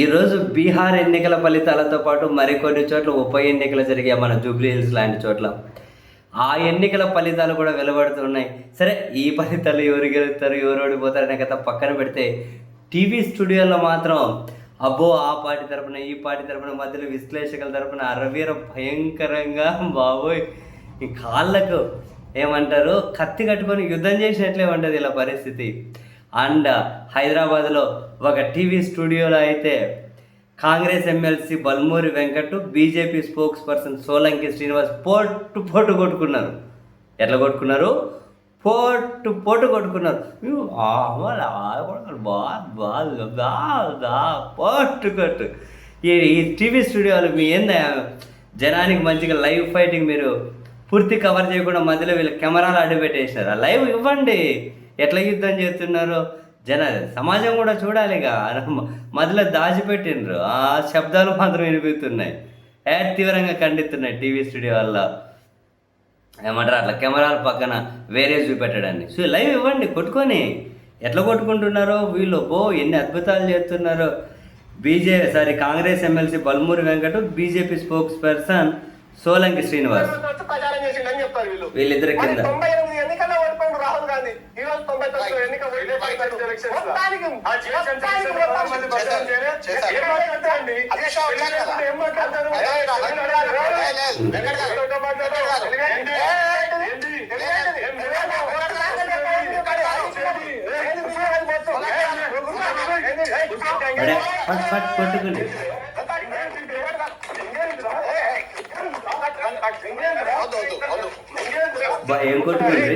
ఈరోజు బీహార్ ఎన్నికల ఫలితాలతో పాటు మరికొన్ని చోట్ల ఉప ఎన్నికలు జరిగాయి మన జూబ్లీ హిల్స్ లాంటి చోట్ల. ఆ ఎన్నికల ఫలితాలు కూడా వెలువడుతున్నాయి. సరే ఈ ఫలితాలు ఎవరు గెలుస్తారు ఎవరు ఓడిపోతారనే కథ పక్కన పెడితే టీవీ స్టూడియోలో మాత్రం అబ్బో ఆ పార్టీ తరపున ఈ పార్టీ తరపున మధ్యలో విశ్లేషకుల తరపున అరవీర భయంకరంగా బాబోయ్ కాళ్ళకు ఏమంటారు కత్తి కట్టుకొని యుద్ధం చేసినట్లే ఉంటుంది ఇలా పరిస్థితి. అండ్ హైదరాబాద్లో ఒక టీవీ స్టూడియోలో అయితే Congress MLC Balmoori Venkat BJP spokesperson Solanki Srinivas పోటు పోటు కొట్టుకున్నారు. ఎట్లా కొట్టుకున్నారు? పోటు పోటు కొట్టుకున్నారు. పోటు కొట్టు. ఈ ఈ టీవీ స్టూడియోలు మీ ఏందా? జనానికి మంచిగా లైవ్ ఫైటింగ్ మీరు పూర్తి కవర్ చేయకుండా మధ్యలో వీళ్ళు కెమెరాలు అడ్డు పెట్టేసినారు ఆ లైవ్ ఇవ్వండి. ఎట్లా యుద్ధం చేస్తున్నారో? జన సమాజం కూడా చూడాలిగా. మధ్యలో దాచిపెట్టిండ్రు. ఆ శబ్దాలు మాత్రం వినిపిస్తున్నాయి. ఏ తీవ్రంగా ఖండిస్తున్నాయి టీవీ స్టూడియో వల్ల. ఏమంటారు అట్లా కెమెరాల పక్కన వేరే చూపెట్టడాన్ని. సో లైవ్ ఇవ్వండి కొట్టుకొని. ఎట్లా కొట్టుకుంటున్నారో వీళ్ళు? బో ఎన్ని అద్భుతాలు చేస్తున్నారో. BJ sorry Congress MLC Balmoori Venkata BJP spokesperson Solanki Srinivas. వీళ్ళిద్దరి కింద. తొంభై ఏం మాట్లాడతారండి? ఫట్ ఫట్ కొట్టుకుని ఏం కొట్టుకుంది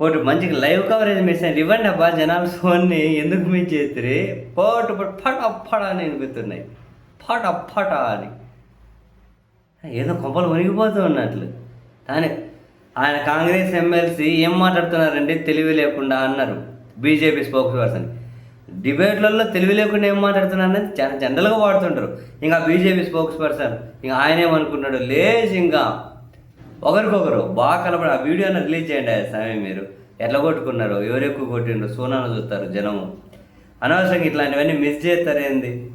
పోటు మంచిగా లైవ్ కవరేజ్ మిస్ అయింది ఇవ్వండి అబ్బా జనాలు ఫోన్ని ఎందుకు మీ చేతిరి? పోటు పోటు ఫట ఫట అని వినిపిస్తున్నాయి. ఫట ఫట అని. ఏదో కొంపలు మునిగిపోతూ ఉన్నట్లు. కానీ ఆయన కాంగ్రెస్ ఎమ్మెల్సీ ఏం మాట్లాడుతున్నారండి తెలివి లేకుండా అన్నారు బీజేపీ స్పోక్స్ పర్సన్. డిబేట్లలో తెలివి లేకుండా ఏం మాట్లాడుతున్నారు చాలా జనరల్గా వాడుతుంటారు. ఇంకా బీజేపీ స్పోక్స్ పర్సన్. ఇంకా ఆయన ఏమనుకున్నాడు లేచి ఇంకా ఒకరికొకరు బాగా కలపడి ఆ వీడియోని రిలీజ్ చేయండి ఆ సమయం మీరు. ఎట్లా కొట్టుకున్నారు ఎవరు ఎక్కువ కొట్టిండ్రు సోనాలు చూస్తారు జనము. అనవసరంగా ఇట్లాంటివన్నీ మిస్ చేస్తారు ఏంది?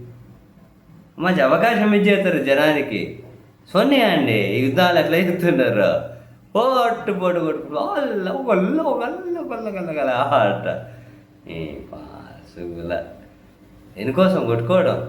మంచి అవకాశం మిస్ చేస్తారు జనానికి. సోనియా అండి ఈ యుద్ధాలు ఎట్లా ఎగుతున్నారు. పొట్టు పోటు కొట్టుకుంటూ అల్ల వల్ల వల్ల వల్ల గల్ల ఆట ఈ పాసుగుల. ఎందుకోసం కొట్టుకోవడం?